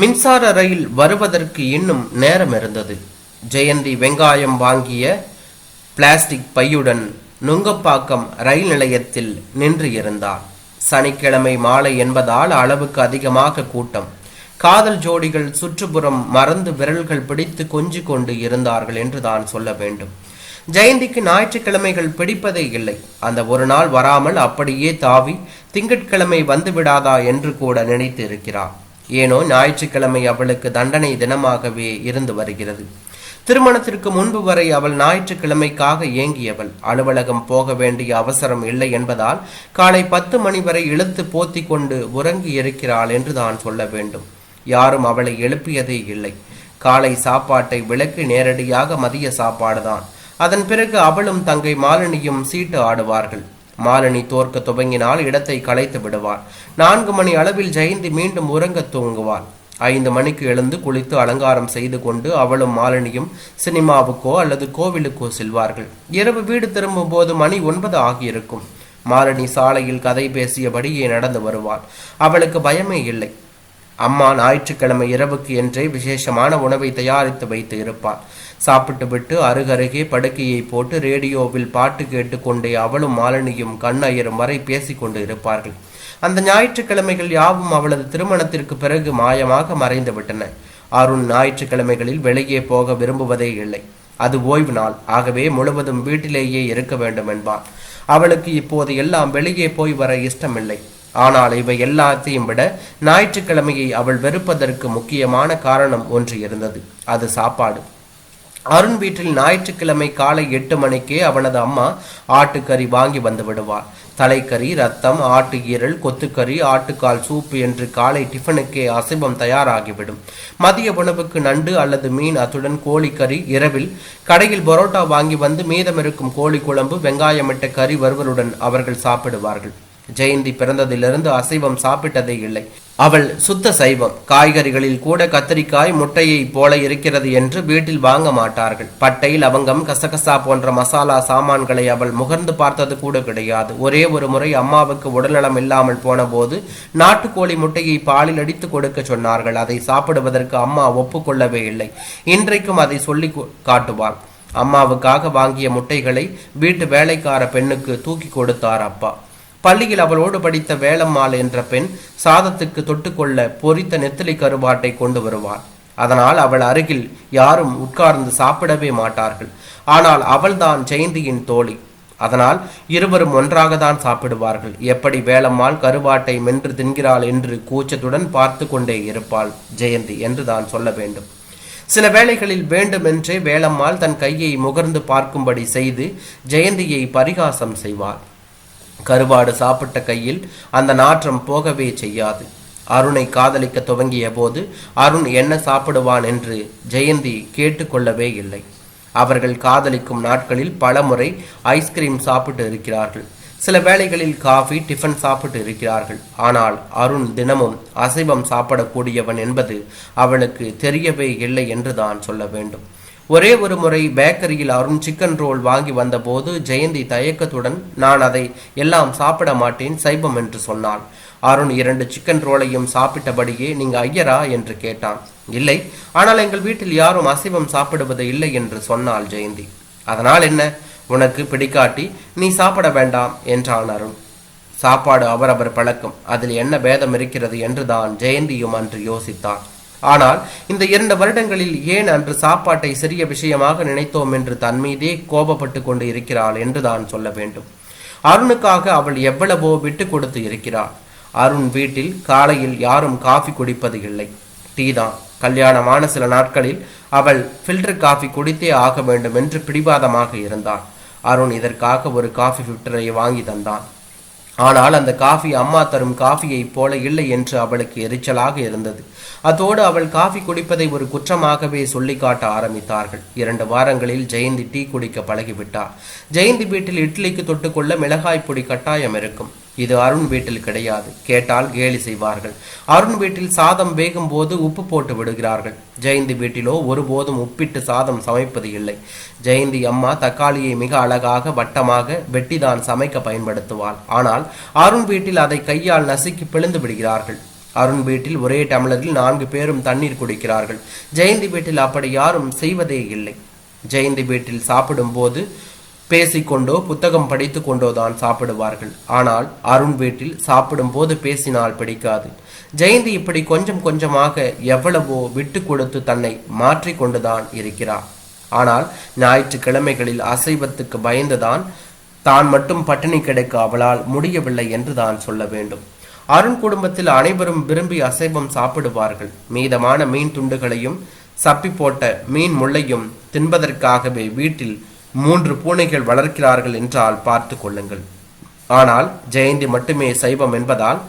மின்சார ரயில் வருவதற்கு இன்னும் நேரம் இருந்தது. ஜெயந்தி வெங்காயம் வாங்கிய பிளாஸ்டிக் பையுடன் நுங்கப்பாக்கம் ரயில் நிலையத்தில் நின்று இருந்தார் சனிக்கிழமை மாலை என்பதால் அளவுக்கு அதிகமாக கூட்டம். காதல் ஜோடிகள் சுற்றுப்புறம் மறந்து விரல்கள் பிடித்து கொஞ்சி கொண்டு இருந்தார்கள் என்று தான் சொல்ல வேண்டும். ஜெயந்திக்கு ஞாயிற்றுக்கிழமைகள் பிடிப்பதே இல்லை. அந்த ஒரு நாள் வராமல் அப்படியே தாவி திங்கட்கிழமை வந்துவிடாதா என்று கூட நினைத்து இருக்கிறார் ஏனோ ஞாயிற்றுக்கிழமை அவளுக்கு தண்டனை தினமாகவே இருந்து வருகிறது. திருமணத்திற்கு முன்பு வரை அவள் ஞாயிற்றுக்கிழமைக்காக ஏங்கியவள். அலுவலகம் போக வேண்டிய அவசரம் இல்லை என்பதால் காலை பத்து மணி வரை இழுத்து போத்தி கொண்டு உறங்கி இருக்கிறாள் என்று தான் சொல்ல வேண்டும். யாரும் அவளை எழுப்பியதே இல்லை. காலை சாப்பாட்டை விளக்கு நேரடியாக மதிய சாப்பாடுதான். அதன் பிறகு அவளும் தங்கை மாலினியும் சீட்டு ஆடுவார்கள். மாலினி தோற்க துவங்கினால் இடத்தை களைத்து விடுவார் நான்கு மணி அளவில் ஜெயந்தி மீண்டும் உறங்க தூங்குவாள். ஐந்து மணிக்கு எழுந்து குளித்து அலங்காரம் செய்து கொண்டு அவளும் மாலினியும் சினிமாவுக்கோ அல்லது கோவிலுக்கோ செல்வார்கள். இரவு வீடு திரும்பும் போது மணி ஒன்பது ஆகியிருக்கும். மாலினி சாலையில் கதை பேசியபடியே நடந்து வருவாள். அவளுக்கு பயமே இல்லை. அம்மா ஞாயிற்றுக்கிழமை இரவுக்கு என்றே விசேஷமான உணவை தயாரித்து வைத்து இருப்பாள். சாப்பிட்டு விட்டு அருகருகே படுக்கையை போட்டு ரேடியோவில் பாட்டு கேட்டுக்கொண்டே அவளும் மாலினியும் கண்ணயரும் வரை பேசிக்கொண்டு இருப்பார்கள். அந்த ஞாயிற்றுக்கிழமைகள் யாவும் அவளது திருமணத்திற்கு பிறகு மாயமாக மறைந்து விட்டன. அருண் ஞாயிற்றுக்கிழமைகளில் வெளியே போக விரும்புவதே இல்லை. அது ஓய்வு நாள். ஆகவே முழுவதும் வீட்டிலேயே இருக்க வேண்டும் என்பார் அவளுக்கு இப்போது எல்லாம் வெளியே போய் வர இஷ்டமில்லை. ஆனால் இவை எல்லாத்தையும் விட ஞாயிற்றுக்கிழமையை அவள் வெறுப்பதற்கு முக்கியமான காரணம் ஒன்று இருந்தது. அது சாப்பாடு. அருண் வீட்டில் ஞாயிற்றுக்கிழமை காலை எட்டு மணிக்கே அவனது அம்மா ஆட்டுக்கறி வாங்கி வந்து விடுவாள். தலைக்கறி ரத்தம் ஆட்டு ஈரல் கொத்துக்கறி ஆட்டுக்கால் சூப்பு என்று காலை டிஃபனுக்கே அசைவம் தயாராகிவிடும். மதிய உணவுக்கு நண்டு அல்லது மீன் அத்துடன் கோழிக்கறி இரவில் கடையில் பரோட்டா வாங்கி வந்து மீதமிருக்கும் கோழி குழம்பு வெங்காயமிட்ட கறி வறுவலுடன் அவர்கள் சாப்பிடுவார்கள். ஜெயந்தி பிறந்ததிலிருந்து அசைவம் சாப்பிட்டதே இல்லை. அவள் சுத்த சைவம். காய்கறிகளில் கூட கத்தரிக்காய் முட்டையை போல இருக்கிறது என்று வீட்டில் வாங்க மாட்டார்கள். பட்டை லவங்கம் கசகசா போன்ற மசாலா சாமான்களை அவள் முகர்ந்து பார்த்தது கூட கிடையாது. ஒரே ஒரு முறை அம்மாவுக்கு உடல்நலம் இல்லாமல் போன போது நாட்டுக்கோழி முட்டையை பாலில் அடித்து கொடுக்க சொன்னார்கள். அதை சாப்பிடுவதற்கு அம்மா ஒப்புக்கொள்ளவே இல்லை. இன்றைக்கும் அதை சொல்லி காட்டுவாள். அம்மாவுக்காக வாங்கிய முட்டைகளை வீட்டு வேலைக்கார பெண்ணுக்கு தூக்கி கொடுத்தார் அப்பா. பள்ளியில் அவளோடு படித்த வேலம்மாள் என்ற பெண் சாதத்துக்கு தொட்டுக்கொள்ள பொரித்த நெத்திலி கருவாட்டை கொண்டு வருவாள். அதனால் அவள் அருகில் யாரும் உட்கார்ந்து சாப்பிடவே மாட்டார்கள். ஆனால் அவள்தான் ஜெயந்தியின் தோழி. அதனால் இருவரும் ஒன்றாக தான் சாப்பிடுவார்கள். எப்படி வேலம்மாள் கருவாட்டை மென்று தின்கிறாள் என்று கூச்சத்துடன் பார்த்து கொண்டே இருப்பாள் ஜெயந்தி என்று தான் சொல்ல வேண்டும். சில வேளைகளில் வேண்டுமென்றே வேலம்மாள் தன் கையை முகர்ந்து பார்க்கும்படி செய்து ஜெயந்தியை பரிகாசம் செய்வாள். கருவாடு சாப்பிட்ட கையில் அந்த நாற்றம் போகவே செய்யாது. அருணை காதலிக்க துவங்கிய போது அருண் என்ன சாப்பிடுவான் என்று ஜெயந்தி கேட்டுக்கொள்ளவே இல்லை. அவர்கள் காதலிக்கும் நாட்களில் பலமுறை ஐஸ்கிரீம் சாப்பிட்டு இருக்கிறார்கள். சில வேளைகளில் காஃபி டிஃபன் சாப்பிட்டு இருக்கிறார்கள். ஆனால் அருண் தினமும் அசைவம் சாப்பிடக்கூடியவன் என்பது அவளுக்கு தெரியவே இல்லை என்று தான் சொல்ல வேண்டும். ஒரே ஒரு முறை பேக்கரியில் அருண் சிக்கன் ரோல் வாங்கி வந்தபோது ஜெயந்தி தயக்கத்துடன் நான் அதை எல்லாம் சாப்பிட மாட்டேன் சைவம் என்று சொன்னான் அருண் இரண்டு சிக்கன் ரோலையும் சாப்பிட்டபடியே நீங்க ஐயரா? என்று கேட்டான். இல்லை ஆனால் எங்கள் வீட்டில் யாரும் அசைவம் சாப்பிடுவது இல்லை என்று சொன்னாள் ஜெயந்தி. அதனால் என்ன? உனக்கு பிடிக்காட்டி நீ சாப்பிட வேண்டாம் என்றான் அருண். சாப்பாடு அவரவர் பழக்கம் அதில் என்ன பேதம் இருக்கிறது என்று தான் ஜெயந்தியும் அன்று யோசித்தான். ஆனால் இந்த இரண்டு வருடங்களில் ஏன் அன்று சாப்பாட்டை சிறிய விஷயமாக நினைத்தோம் என்று தன் மீதே கோபப்பட்டு கொண்டு இருக்கிறாள் என்று தான் சொல்ல வேண்டும். அருணுக்காக அவள் எவ்வளவோ விட்டு கொடுத்து இருக்கிறாள். அருண் வீட்டில் காலையில் யாரும் காஃபி குடிப்பது இல்லை. டீ தான் கல்யாணமான சில நாட்களில் அவள் ஃபில்டர் காஃபி குடித்தே ஆக வேண்டும் என்று பிடிவாதமாக இருந்தாள். அருண் இதற்காக ஒரு காஃபி ஃபில்டரை வாங்கி தந்தான். ஆனால் அந்த காஃபி அம்மா தரும் காஃபியைப் போல இல்லை என்று அவளுக்கு எரிச்சலாக இருந்தது. அதோடு அவள் காஃபி குடிப்பதை ஒரு குற்றமாகவே சொல்லி காட்ட ஆரம்பித்தார்கள். இரண்டு வாரங்களில் ஜெயந்தி டீ குடிக்க பழகிவிட்டார் ஜெயந்தி வீட்டில் இட்லிக்கு தொட்டுக்கொள்ள மிளகாய் பொடி கட்டாயம் இருக்கும். இது அருண் வீட்டில் கிடையாது. கேட்டால் கேலி செய்வார்கள். அருண் வீட்டில் சாதம் வேகும் போது உப்பு போட்டு விடுகிறார்கள். ஜெயந்தி வீட்டிலோ ஒருபோதும் உப்பிட்டு சாதம் சமைப்பது இல்லை. ஜெயந்தி அம்மா தக்காளியை மிக அழகாக வட்டமாக வெட்டிதான் சமைக்க பயன்படுத்துவாள். ஆனால் அருண் வீட்டில் அதை கையால் நசுக்கி பிளந்து விடுகிறார்கள். அருண் வீட்டில் ஒரே டம்ளரில் நான்கு பேரும் தண்ணீர் குடிக்கிறார்கள். ஜெயந்தி வீட்டில் அப்படி யாரும் செய்வதே இல்லை. ஜெயந்தி வீட்டில் சாப்பிடும்போது பேசிக்கொண்டோ புத்தகம் படித்து கொண்டோ தான் சாப்பிடுவார்கள். ஆனால் அருண் வீட்டில் சாப்பிடும்போது பேசினால் பிடிக்காது. ஜெயந்தி இப்படி கொஞ்சம் கொஞ்சமாக எவ்வளவோ விட்டு கொடுத்து தன்னை மாற்றிக்கொண்டுதான் இருக்கிறார். ஆனால் ஞாயிற்றுக்கிழமைகளில் அசைவத்துக்கு பயந்துதான் தான் மட்டும் பட்டினி கிடைக்க அவளால் முடியவில்லை என்று தான் சொல்ல வேண்டும். அருண் குடும்பத்தில் அனைவரும் விரும்பி அசைவம் சாப்பிடுவார்கள். மீதமான மீன் துண்டுகளையும் சப்பி போட்ட மீன் முள்ளையும் தின்பதற்காகவே வீட்டில் மூன்று பூனைகள் வளர்க்கிறார்கள் என்றால் பார்த்து கொள்ளுங்கள். ஆனால் ஜெயந்தி மட்டுமே சைவம் என்பதால்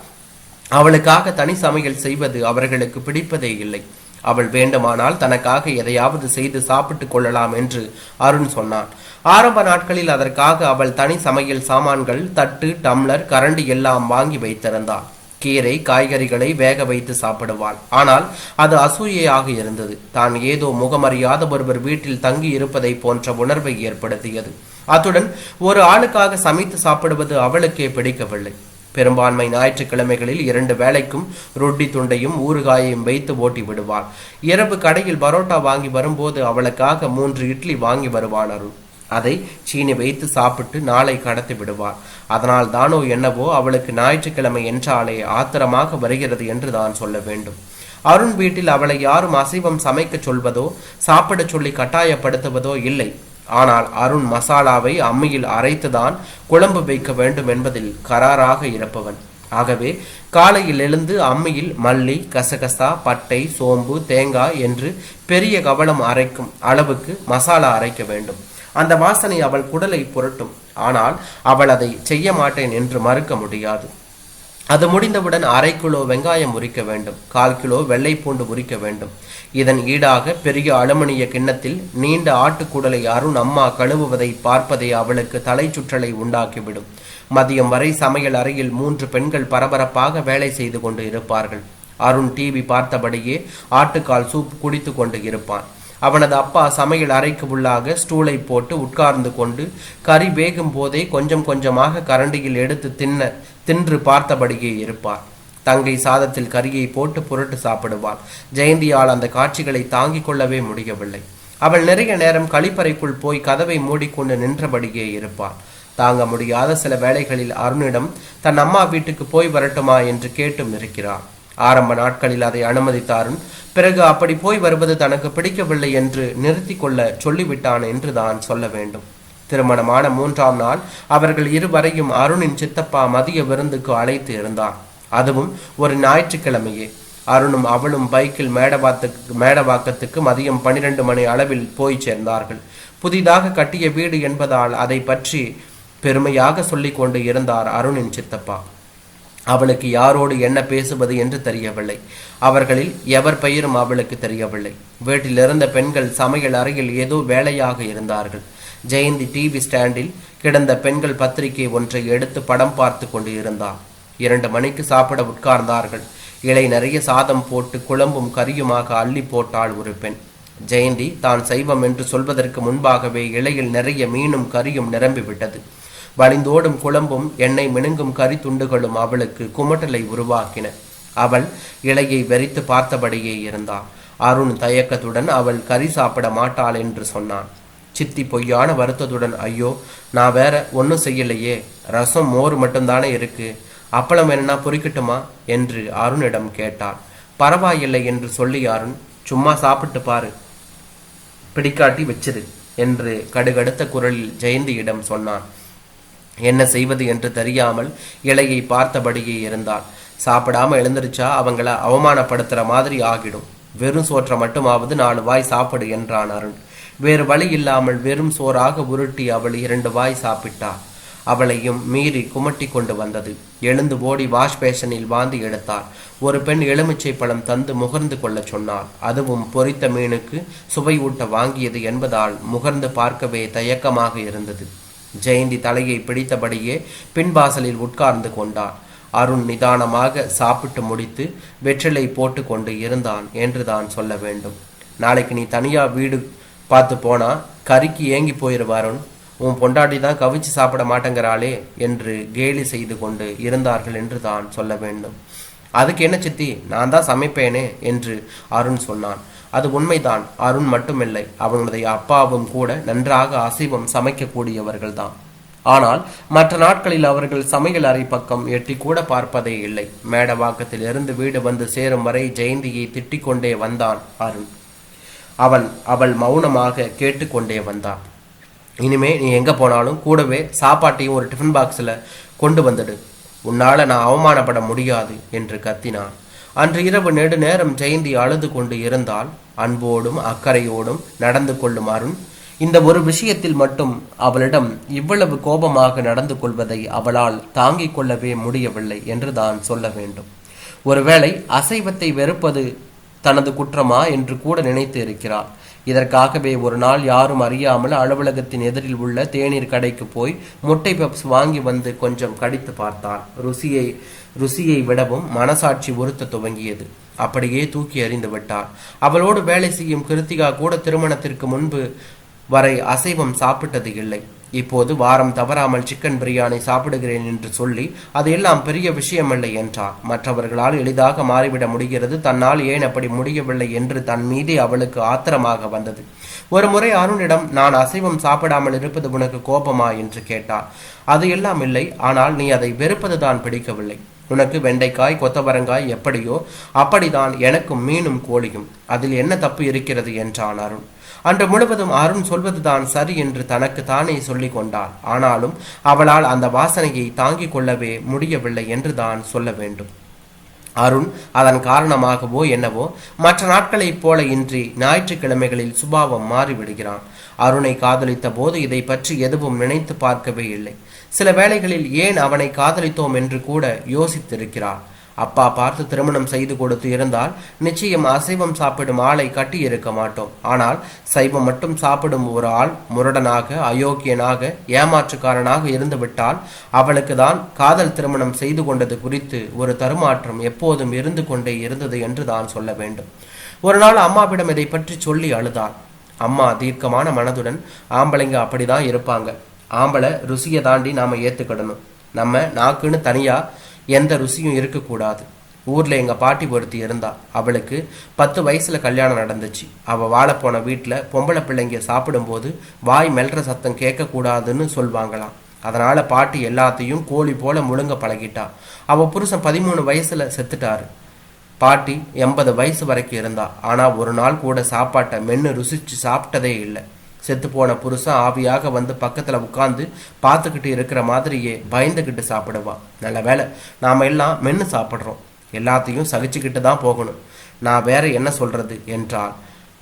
அவளுக்காக தனி சமையல் செய்வது அவர்களுக்கு பிடிப்பதே இல்லை. அவள் வேண்டுமானால் தனக்காக எதையாவது செய்து சாப்பிட்டுக் கொள்ளலாம் என்று அருண் சொன்னான். ஆரம்ப நாட்களில் அதற்காக அவள் தனி சமையல் சாமான்கள் தட்டு டம்ளர் கரண்டி எல்லாம் வாங்கி வைத்திருந்தாள். கீரை காய்கறிகளை வேக வைத்து சாப்பிடுவாள். ஆனால் அது அசூயையாக இருந்தது. தான் ஏதோ முகமறியாத ஒருவர் வீட்டில் தங்கி இருப்பதை போன்ற உணர்வை ஏற்படுத்தியது. அத்துடன் ஒரு ஆளுக்காக சமைத்து சாப்பிடுவது அவளுக்கே பிடிக்கவில்லை. பெரும்பான்மை ஞாயிற்றுக்கிழமைகளில் இரண்டு வேளைக்கும் ரொட்டி துண்டையும் ஊறுகாயையும் வைத்து ஓட்டி விடுவாள். இரவு கடையில் பரோட்டா வாங்கி வரும்போது அவளுக்காக மூன்று இட்லி வாங்கி வருவான் அருள் அதை சீனி வைத்து சாப்பிட்டு நாளை கடத்தி விடுவார். அதனால் தானோ என்னவோ அவளுக்கு ஞாயிற்றுக்கிழமை என்றாலே ஆத்திரமாக வருகிறது என்று தான் சொல்ல வேண்டும். அருண் வீட்டில் அவளை யாரும் அசைவம் சமைக்க சொல்வதோ சாப்பிடச் சொல்லி கட்டாயப்படுத்துவதோ இல்லை. ஆனால் அருண் மசாலாவை அம்மியில் அரைத்துதான் குழம்பு வைக்க வேண்டும் என்பதில் கராராக இருப்பவன். ஆகவே காலையில் எழுந்து அம்மியில் மல்லி கசகசா பட்டை சோம்பு தேங்காய் என்று பெரிய கவலம் அரைக்கும் அளவுக்கு மசாலா அரைக்க வேண்டும். அந்த வாசனை அவள் குடலை புரட்டும். ஆனால் அவள் அதை செய்ய மாட்டேன் என்று மறுக்க முடியாது. அது முடிந்தவுடன் அரை கிலோ வெங்காயம் உரிக்க வேண்டும். கால் கிலோ வெள்ளை பூண்டு உரிக்க வேண்டும். இதன் ஈடாக பெரிய அலுமினிய கிண்ணத்தில் நீண்ட ஆட்டுக்குடலை அருண் அம்மா கழுவுவதை பார்ப்பதே அவளுக்கு தலை சுற்றலை உண்டாக்கிவிடும். மதியம் வரை சமையல் அறையில் மூன்று பெண்கள் பரபரப்பாக வேலை செய்து கொண்டு இருப்பார்கள். அருண் டிவி பார்த்தபடியே ஆட்டுக்கால் சூப் குடித்து கொண்டு இருப்பான். அவனது அப்பா சமையல் அறைக்கு உள்ளாக ஸ்டூலை போட்டு உட்கார்ந்து கொண்டு கறி வேகும் போதே கொஞ்சம் கொஞ்சமாக கரண்டியில் எடுத்து தின்ன தின்று பார்த்தபடியே இருப்பார். தங்கை சாதத்தில் கறியை போட்டு புரட்டு சாப்பிடுவாள். ஜெயந்தியால் அந்த காட்சிகளை தாங்கிக் கொள்ளவே முடியவில்லை. அவள் நிறைய நேரம் கழிப்பறைக்குள் போய் கதவை மூடிக்கொண்டு நின்றபடியே இருப்பாள். தாங்க முடியாத சில வேளைகளில் அருணிடம் தன் அம்மா வீட்டுக்கு போய் வரட்டுமா? என்று கேட்டும் இருக்கிறார் ஆரம்ப நாட்களில் அதை அனுமதித்தாரும். பிறகு அப்படி போய் வருவது தனக்கு பிடிக்கவில்லை என்று நிறுத்தி கொள்ள சொல்லிவிட்டான் என்று தான் சொல்ல வேண்டும். திருமணமான மூன்றாம் நாள் அவர்கள் இருவரையும் அருணின் சித்தப்பா மதிய விருந்துக்கு அழைத்து இருந்தான். அதுவும் ஒரு ஞாயிற்றுக்கிழமையே. அருணும் அவளும் பைக்கில் மேடவாத்துக்கு மேடவாக்கத்துக்கு மதியம் பன்னிரண்டு மணி அளவில் போய் சேர்ந்தார்கள். புதிதாக கட்டிய வீடு என்பதால் அதை பற்றி பெருமையாக சொல்லிக் கொண்டு இருந்தார் அருணின் சித்தப்பா. அவளுக்கு யாரோடு என்ன பேசுவது என்று தெரியவில்லை. அவர்களில் எவர் பெயரும் அவளுக்கு தெரியவில்லை. வீட்டில் இருந்த பெண்கள் சமையல் அறையில் ஏதோ வேலையாக இருந்தார்கள். ஜெயந்தி டிவி ஸ்டாண்டில் கிடந்த பெண்கள் பத்திரிகை ஒன்றை எடுத்து படம் பார்த்து கொண்டு இருந்தார் இரண்டு மணிக்கு சாப்பிட உட்கார்ந்தார்கள். இலை நிறைய சாதம் போட்டு குழம்பும் கரியுமாக அள்ளி போட்டாள் ஒரு பெண். ஜெயந்தி தான் சைவம் என்று சொல்வதற்கு முன்பாகவே இலையில் நிறைய மீனும் கரியும் நிரம்பிவிட்டது. வழிந்தோடும் குழம்பும் எண்ணெய் மினுங்கும் கறி துண்டுகளும் அவளுக்கு குமட்டலை உருவாக்கின. அவள் இலையை வெறித்து பார்த்தபடியே இருந்தாள். அருண் தயக்கத்துடன் அவள் கறி சாப்பிட மாட்டாள் என்று சொன்னான். சித்தி பொய்யான வருத்தத்துடன் ஐயோ நான் வேற ஒன்றும் செய்யலையே. ரசம் மோர் மட்டும்தானே இருக்கு. அப்பளம் என்னன்னா பொறிக்கட்டுமா? என்று அருணிடம் கேட்டாள். பரவாயில்லை என்று சொல்லி அருண் சும்மா சாப்பிட்டு பாரு. பிடிக்காட்டி வச்சிரு என்று கடுகடுத்த குரலில் ஜெயந்தியிடம் சொன்னான். என்ன செய்வது என்று தெரியாமல் இலையை பார்த்தபடியே இருந்தாள். சாப்பிடாம எழுந்திருச்சா அவங்கள அவமானப்படுத்துற மாதிரி ஆகிடும். வெறும் சோற்றை மட்டுமாவது நாலு வாய் சாப்பிடு என்றான் அருண். வேறு வழி இல்லாமல் வெறும் சோறாக உருட்டி அவள் இரண்டு வாய் சாப்பிட்டாள் அவளையும் மீறி குமட்டி கொண்டு வந்தது. எழுந்து ஓடி வாஷ் பேஷனில் வாந்தி எடுத்தார் ஒரு பெண் எலுமிச்சை பழம் தந்து முகர்ந்து கொள்ளச் சொன்னாள். அதுவும் பொரித்த மீனுக்கு சுவை ஊட்ட வாங்கியது என்பதால் முகர்ந்து பார்க்கவே தயக்கமாக இருந்தது. ஜெயந்தி தலையை பிடித்தபடியே பின்வாசலில் உட்கார்ந்து கொண்டான். அருண் நிதானமாக சாப்பிட்டு முடித்து வெற்றிலை போட்டு கொண்டு இருந்தான் என்று தான் சொல்ல வேண்டும். நாளைக்கு நீ தனியா வீடு பார்த்து போனா கறிக்கு ஏங்கி போயிடுவ அருண். உன் பொண்டாட்டி தான் கவிச்சு சாப்பிட மாட்டேங்கிறாளே என்று கேலி செய்து கொண்டு இருந்தார்கள் என்று தான் சொல்ல வேண்டும். அதுக்கு என்ன சித்தி? நான் தான் சமைப்பேனே என்று அருண் சொன்னான். அது உண்மைதான். அருண் மட்டுமில்லை. அவனுடைய அப்பாவும் கூட நன்றாக அசைவம் சமைக்கக்கூடியவர்கள்தான். ஆனால் மற்ற நாட்களில் அவர்கள் சமையல் அறை பக்கம் எட்டி கூட பார்ப்பதே இல்லை. மேடவாக்கத்தில் இருந்து வீடு வந்து சேரும் வரை ஜெயந்தியை திட்டிக் கொண்டே வந்தான் அருண். அவன் அவள் மௌனமாக கேட்டுக்கொண்டே வந்தான். இனிமே நீ எங்க போனாலும் கூடவே சாப்பாட்டையும் ஒரு டிஃபன் பாக்ஸில் கொண்டு வந்துடு. உன்னால நான் அவமானப்பட முடியாது என்று கத்தினான். அன்று இரவு நெடுநேரம் ஜெயந்தி அழுது கொண்டு இருந்தால் அன்போடும் அக்கறையோடும் நடந்து கொள்ளும் அருண். இந்த ஒரு விஷயத்தில் மட்டும் அவளிடம் இவ்வளவு கோபமாக நடந்து கொள்வதை அவளால் தாங்கிக் கொள்ளவே முடியவில்லை என்று தான் சொல்ல வேண்டும். ஒருவேளை அசைவத்தை வெறுப்பது தனது குற்றமா என்று கூட நினைத்து இருக்கிறார் இதற்காகவே ஒரு நாள் யாரும் அறியாமல் அலுவலகத்தின் எதிரில் உள்ள தேநீர் கடைக்கு போய் முட்டை பப்ஸ் வாங்கி வந்து கொஞ்சம் கடித்து பார்த்தான் ருசியை ருசியை விடவும் மனசாட்சி உறுத்த துவங்கியது. அப்படியே தூக்கி எறிந்து விட்டார். அவளோடு வேலை செய்யும் கிருத்திகா கூட திருமணத்திற்கு முன்பு வரை அசைவம் சாப்பிட்டது இல்லை. இப்போது வாரம் தவறாமல் சிக்கன் பிரியாணி சாப்பிடுகிறேன் என்று சொல்லி அது எல்லாம் பெரிய விஷயமில்லை என்றார். மற்றவர்களால் எளிதாக மாறிவிட முடிகிறது. தன்னால் ஏன் அப்படி முடியவில்லை என்று தன் மீது அவளுக்கு ஆத்திரமாக வந்தது. ஒரு முறை அருணிடம் நான் அசைவம் சாப்பிடாமல் இருப்பது உனக்கு கோபமா? என்று கேட்டார். அது எல்லாம் இல்லை. ஆனால் நீ அதை வெறுப்பது தான் பிடிக்கவில்லை. உனக்கு வெண்டைக்காய் கொத்தவரங்காய் எப்படியோ அப்படிதான் எனக்கும் மீனும் கோழியும். அதில் என்ன தப்பு இருக்கிறது என்றான் அருண். அன்று முழுவதும் அருண் சொல்வதுதான் சரி என்று தனக்கு தானே சொல்லி கொண்டாள் ஆனாலும் அவளால் அந்த வாசனையை தாங்கிக் கொள்ளவே முடியவில்லை என்று தான் சொல்ல வேண்டும். அருண் அதன் காரணமாகவோ என்னவோ மற்ற நாட்களைப் போல இன்றி ஞாயிற்றுக்கிழமைகளில் சுபாவம் மாறிவிடுகிறான். அருணை காதலித்த போது இதை பற்றி எதுவும் நினைத்து பார்க்கவே இல்லை. சில வேளைகளில் ஏன் அவனை காதலித்தோம் என்று கூட யோசித்திருக்கிறார். அப்பா பார்த்து திருமணம் செய்து கொடுத்து இருந்தால் நிச்சயம் அசைவம் சாப்பிடும் ஆளை கட்டி இருக்க மாட்டோம். ஆனால் சைவம் மட்டும் சாப்பிடும் ஒரு ஆள் முரடனாக அயோக்கியனாக ஏமாற்றுக்காரனாக இருந்துவிட்டால் அவளுக்கு தான் காதல் திருமணம் செய்து கொண்டது குறித்து ஒரு தருமாற்றம் எப்போதும் இருந்து கொண்டே இருந்தது என்று தான் சொல்ல வேண்டும். ஒரு நாள் அம்மாவிடம் இதை பற்றி சொல்லி அழுதாள். அம்மா தீர்க்கமான மனதுடன் ஆம்பளைங்க அப்படிதான் இருப்பாங்க. ஆம்பளை ருசியை தாண்டி நாம ஏற்றுக்கிடணும் நம்ம நாக்குன்னு தனியாக எந்த ருசியும் இருக்கக்கூடாது. ஊரில் எங்கள் பாட்டி ஒருத்தி இருந்தா அவளுக்கு பத்து வயசில் கல்யாணம் நடந்துச்சு. அவள் வாழ போன பொம்பளை பிள்ளைங்க சாப்பிடும்போது வாய் மெல்ற சத்தம் கேட்கக்கூடாதுன்னு சொல்வாங்களாம். அதனால் பாட்டி எல்லாத்தையும் கோழி போல முழுங்க பழகிட்டா. அவள் புருஷன் பதிமூணு வயசில் செத்துட்டாரு. பாட்டி எண்பது வயசு வரைக்கும் இருந்தா ஆனால் ஒரு நாள் கூட சாப்பாட்டை மென்னு ருசிச்சு சாப்பிட்டதே இல்லை. செத்து போன புருஷன் ஆவியாக வந்து பக்கத்துல உட்காந்து பார்த்துக்கிட்டு இருக்கிற மாதிரியே பயந்துக்கிட்டு சாப்பிடுவான் நல்ல வேலை நாம எல்லாம் மென்னு சாப்பிட்றோம். எல்லாத்தையும் சகிச்சுக்கிட்டு தான் போகணும். நான் வேற என்ன சொல்றது என்றால்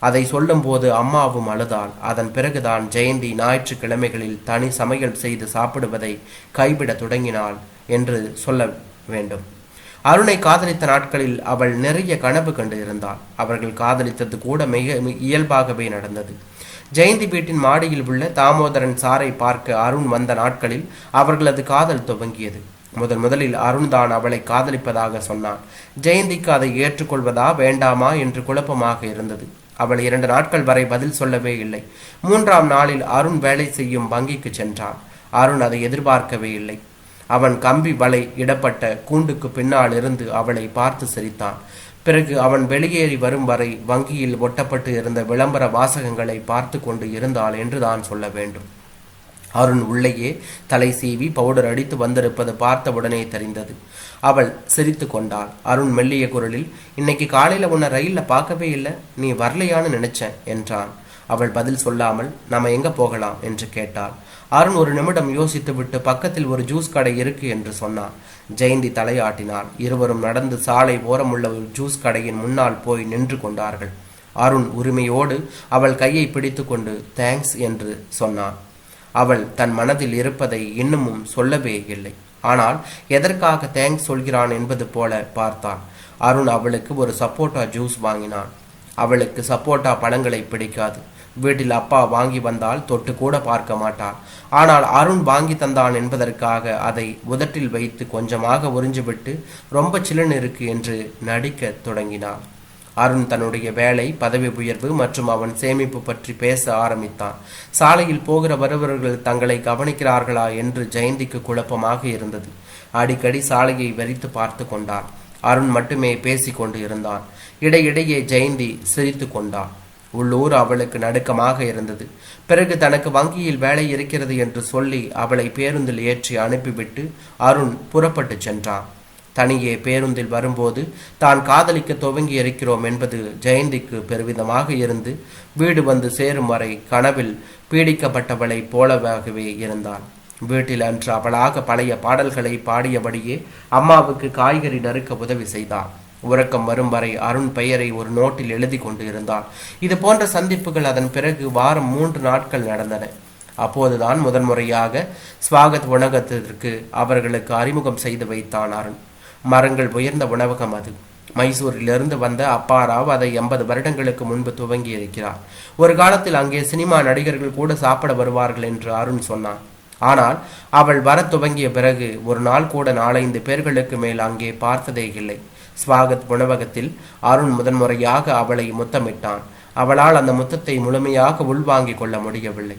அதை சொல்லும்போது அம்மாவும் அழுதாள். அதன் பிறகுதான் ஜெயந்தி ஞாயிற்றுக்கிழமைகளில் தனி சமையல் செய்து சாப்பிடுவதை கைவிட தொடங்கினாள் என்று சொல்ல வேண்டும். அருணை காதலித்த நாட்களில் அவள் நிறைய கனவு கண்டு இருந்தாள். அவர்கள் காதலித்தது கூட மிக இயல்பாகவே நடந்தது. ஜெயந்தி வீட்டின் மாடியில் உள்ள தாமோதரன் சாரை பார்க்க அருண் வந்த நாட்களில் அவர்களது காதல் துவங்கியது. முதன் முதலில் அருண் தான் அவளை காதலிப்பதாக சொன்னான். ஜெயந்திக்கு அதை ஏற்றுக்கொள்வதா வேண்டாமா என்று குழப்பமாக இருந்தது. அவள் இரண்டு நாட்கள் வரை பதில் சொல்லவே இல்லை. மூன்றாம் நாளில் அருண் வேலை செய்யும் வங்கிக்கு சென்றான். அருண் அதை எதிர்பார்க்கவே இல்லை. அவன் கம்பி வலை இடப்பட்ட கூண்டுக்கு பின்னால் இருந்து அவளை பார்த்து சிரித்தான். பிறகு அவன் வெளியேறி வரும் வரை வங்கியில் ஒட்டப்பட்டு இருந்த விளம்பர வாசகங்களை பார்த்து கொண்டு இருந்தாள் என்று தான் சொல்ல வேண்டும். அருண் உள்ளேயே தலை சீவி பவுடர் அடித்து வந்திருப்பது பார்த்தவுடனே தெரிந்தது. அவள் சிரித்து கொண்டாள். அருண் மெல்லிய குரலில் இன்னைக்கு காலையில உன்னை ரயிலில் பார்க்கவே இல்லை. நீ வரலையான்னு நினைச்சேன் என்றான். அவள் பதில் சொல்லாமல் நாம எங்க போகலாம்? என்று கேட்டாள். அருண் ஒரு நிமிடம் யோசித்துவிட்டு பக்கத்தில் ஒரு ஜூஸ் கடை இருக்கு என்று சொன்னான். ஜெயந்தி தலையாட்டினாள். இருவரும் நடந்து சாலை ஓரமுள்ள ஒரு ஜூஸ் கடையின் முன்னால் போய் நின்று கொண்டார்கள். அருண் உரிமையோடு அவள் கையை பிடித்துக்கொண்டு தேங்க்ஸ் என்று சொன்னான். அவள் தன் மனதில் இருப்பதை இன்னமும் சொல்லவே இல்லை. ஆனால் எதற்காக தேங்க்ஸ் சொல்கிறான்? என்பது போல பார்த்தான் அருண் அவளுக்கு ஒரு சப்போட்டா ஜூஸ் வாங்கினான். அவளுக்கு சப்போட்டா பழங்களை பிடிக்காது. வீட்டில் அப்பா வாங்கி வந்தால் தொட்டு கூட பார்க்க மாட்டார். ஆனால் அருண் வாங்கி தந்தான் என்பதற்காக அதை உதட்டில் வைத்து கொஞ்சமாக உறிஞ்சிவிட்டு ரொம்ப சிலன் இருக்கு என்று நடிக்கத் தொடங்கினாள் அருண் தன்னுடைய வேலை பதவி உயர்வு மற்றும் அவன் சேமிப்பு பற்றி பேச ஆரம்பித்தான். சாலையில் போகிற வருபவர்கள் தங்களை கவனிக்கிறார்களா என்று ஜெயந்திக்கு குழப்பமாக இருந்தது. அடிக்கடி சாலையை வெறித்து பார்த்து கொண்டான் அருண் மட்டுமே பேசிக் கொண்டு இருந்தான் இடையிடையே ஜெயந்தி சிரித்து கொண்டான் உள்ளூர் அவளுக்கு நடுக்கமாக இருந்தது. பிறகு தனக்கு வங்கியில் வேலை இருக்கிறது என்று சொல்லி அவளை பேருந்தில் ஏற்றி அனுப்பிவிட்டு அருண் புறப்பட்டு சென்றான். தனியே பேருந்தில் வரும்போது தான் காதலிக்க துவங்கி இருக்கிறோம் என்பது ஜெயந்திக்கு பெருவிதமாக இருந்து வீடு வந்து சேரும் வரை கனவில் பீடிக்கப்பட்டவளைப் போலவாகவே இருந்தான் வீட்டில் அன்று அவளாக பழைய பாடல்களை பாடியபடியே அம்மாவுக்கு காய்கறி நறுக்க உதவி செய்தான் உறக்கம் வரும் வரை அருண் பெயரை ஒரு நோட்டில் எழுதி கொண்டு இருந்தாள் இது போன்ற சந்திப்புகள் அதன் பிறகு வாரம் மூன்று நாட்கள் நடந்தன. அப்போதுதான் முதன்முறையாக ஸ்வாகத் உணவகத்திற்கு அவர்களுக்கு அறிமுகம் செய்து வைத்தான் அருண். மரங்கள் உயர்ந்த உணவகம் அது. மைசூரிலிருந்து வந்த அப்பாராவ் அதை எண்பது வருடங்களுக்கு முன்பு துவங்கி இருக்கிறார் ஒரு காலத்தில் அங்கே சினிமா நடிகர்கள் கூட சாப்பிட வருவார்கள் என்று அருண் சொன்னான். ஆனால் அவள் வரத் துவங்கிய பிறகு ஒரு நாள் கூட நாலைந்து பேர்களுக்கு மேல் அங்கே பார்த்ததே இல்லை. ஸ்வாகத் உணவகத்தில் அருண் முதன்முறையாக அவளை முத்தமிட்டான். அவளால் அந்த முத்தத்தை முழுமையாக உள்வாங்கிக் கொள்ள முடியவில்லை.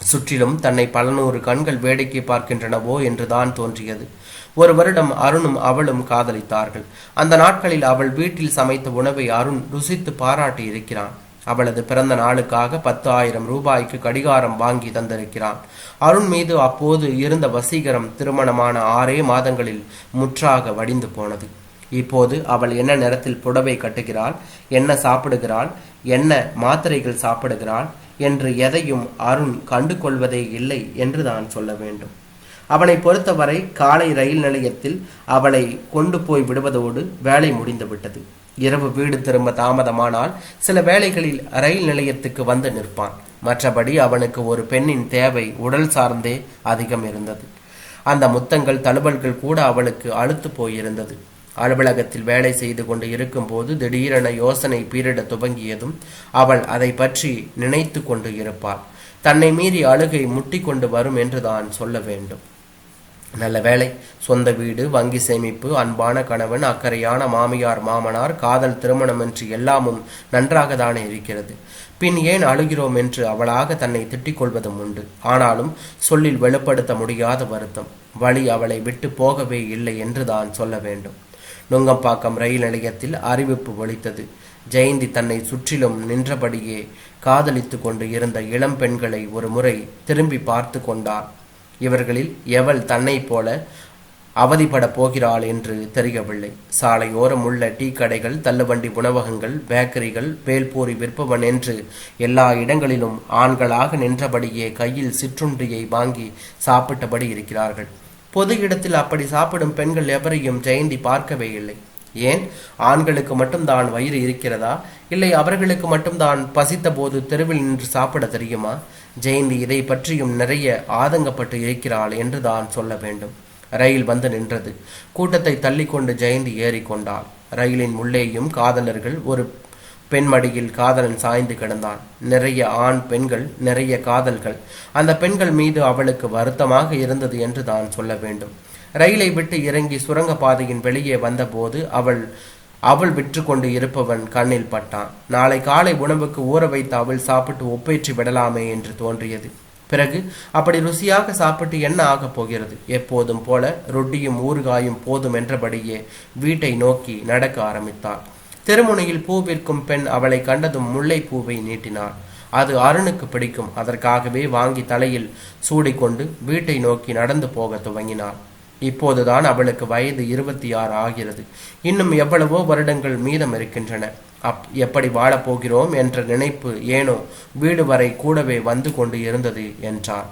சுற்றிலும் தன்னை பல நூறு கண்கள் வேடிக்கை பார்க்கின்றனவோ என்றுதான் தோன்றியது. ஒரு வருடம் அருணும் அவளும் காதலித்தார்கள். அந்த நாட்களில் அவள் வீட்டில் சமைத்த உணவை அருண் ருசித்து பாராட்டி இருக்கிறான். அவளது பிறந்த நாளுக்காக பத்து ஆயிரம் ரூபாய்க்கு கடிகாரம் வாங்கி தந்திருக்கிறான். அருண் மீது அப்போது இருந்த வசீகரம் திருமணமான ஆறே மாதங்களில் முற்றாக வடிந்து போனது. இப்போது அவள் என்ன நிறத்தில் புடவை கட்டுகிறாள் என்ன சாப்பிடுகிறாள் என்ன மாத்திரைகள் சாப்பிடுகிறாள் என்று எதையும் அருண் கண்டு கொள்வதே இல்லை என்று தான் சொல்ல வேண்டும். அவனை பொறுத்தவரை காலை ரயில் நிலையத்தில் அவளை கொண்டு போய் விடுவதோடு வேலை முடிந்துவிட்டது இரவு வீடு திரும்ப தாமதமானால் சில வேளைகளில் ரயில் நிலையத்துக்கு வந்து நிற்பான். மற்றபடி அவனுக்கு ஒரு பெண்ணின் தேவை உடல் சார்ந்தே அதிகம் இருந்தது. அந்த முத்தங்கள் தழுவல்கள் கூட அவளுக்கு அழுத்து போயிருந்தது. அலுவலகத்தில் வேலை செய்து கொண்டு இருக்கும்போது திடீரென யோசனை பீரிட துவங்கியதும் அவள் அதை பற்றி நினைத்து கொண்டு இருப்பாள். தன்னை மீறி அழுகை முட்டி கொண்டு வரும் என்று தான் சொல்ல வேண்டும். நல்ல வேலை சொந்த வீடு வங்கி சேமிப்பு அன்பான கணவன் அக்கறையான மாமியார் மாமனார் காதல் திருமணம் என்று எல்லாமும் நன்றாக தானே இருக்கிறது. பின் ஏன் அழுகிறோம் என்று அவளாக தன்னை திட்டிக் கொள்வதும் உண்டு. ஆனாலும் சொல்லில் வெளிப்படுத்த முடியாத வருத்தம். வழி அவளை விட்டு போகவே இல்லை என்று தான் சொல்ல வேண்டும். நுங்கம்பாக்கம் ரயில் நிலையத்தில் அறிவிப்பு ஒலித்தது. ஜெயந்தி தன்னை சுற்றிலும் நின்றபடியே காதலித்து கொண்டு இருந்த இளம் பெண்களை ஒரு முறை திரும்பி பார்த்து கொண்டார். இவர்களில் எவள் தன்னைப் போல அவதிப்பட போகிறாள் என்று தெரியவில்லை. சாலையோரம் உள்ள டீ கடைகள் தள்ளுவண்டி உணவகங்கள் பேக்கரிகள் வேல்பூரி விற்பவன் என்று எல்லா இடங்களிலும் ஆண்களாக நின்றபடியே கையில் சிற்றுண்டியை வாங்கி சாப்பிட்டபடி இருக்கிறார்கள். பொது இடத்தில் அப்படி சாப்பிடும் பெண்கள் எவரையும் ஜெயந்தி பார்க்கவே இல்லை. ஏன்? ஆண்களுக்கு மட்டும்தான் வயிறு இருக்கிறதா? இல்லை அவர்களுக்கு மட்டும்தான் பசித்த போது தெருவில் நின்று சாப்பிட தெரியுமா? ஜெயந்தி இதை பற்றியும் நிறைய ஆதங்கப்பட்டு இருக்கிறாள் என்று தான் சொல்ல வேண்டும். ரயில் வந்து நின்றது. கூட்டத்தை தள்ளிக்கொண்டு ஜெயந்தி ஏறிக்கொண்டாள். ரயிலின் உள்ளேயும் காதலர்கள் ஒரு பெண்மடியில் காதலன் சாய்ந்து கிடந்தான். நிறைய ஆண் பெண்கள் நிறைய காதல்கள். அந்த பெண்கள் மீது அவளுக்கு வருத்தமாக இருந்தது என்று தான் சொல்ல வேண்டும். ரயிலை விட்டு இறங்கி சுரங்க பாதையின் வெளியே வந்தபோது அவள் அவள் விற்று கொண்டு இருப்பவன் கண்ணில் பட்டான். நாளை காலை உணவுக்கு ஊற வைத்து அவள் சாப்பிட்டு ஒப்பேற்றி விடலாமே என்று தோன்றியது. பிறகு அப்படி ருசியாக சாப்பிட்டு என்ன ஆகப் போகிறது? எப்போதும் போல ரொட்டியும் ஊறுகாயும் போதும் என்றபடியே வீட்டை நோக்கி நடக்க ஆரம்பித்தாள். தெருமுனையில் பூ விற்கும் பெண் அவளை கண்டதும் முல்லை பூவை நீட்டினாள். அது அருணுக்கு பிடிக்கும். அதற்காகவே வாங்கி தலையில் சூடிக்கொண்டு வீட்டை நோக்கி நடந்து போக துவங்கினாள். இப்போதுதான் அவளுக்கு வயது இருபத்தி ஆறு ஆகிறது. இன்னும் எவ்வளவோ வருடங்கள் மீதம் இருக்கின்றன. அப் எப்படி வாழப்போகிறோம் என்ற நினைப்பு ஏனோ வீடு வரை கூடவே வந்து கொண்டு இருந்தது என்றார்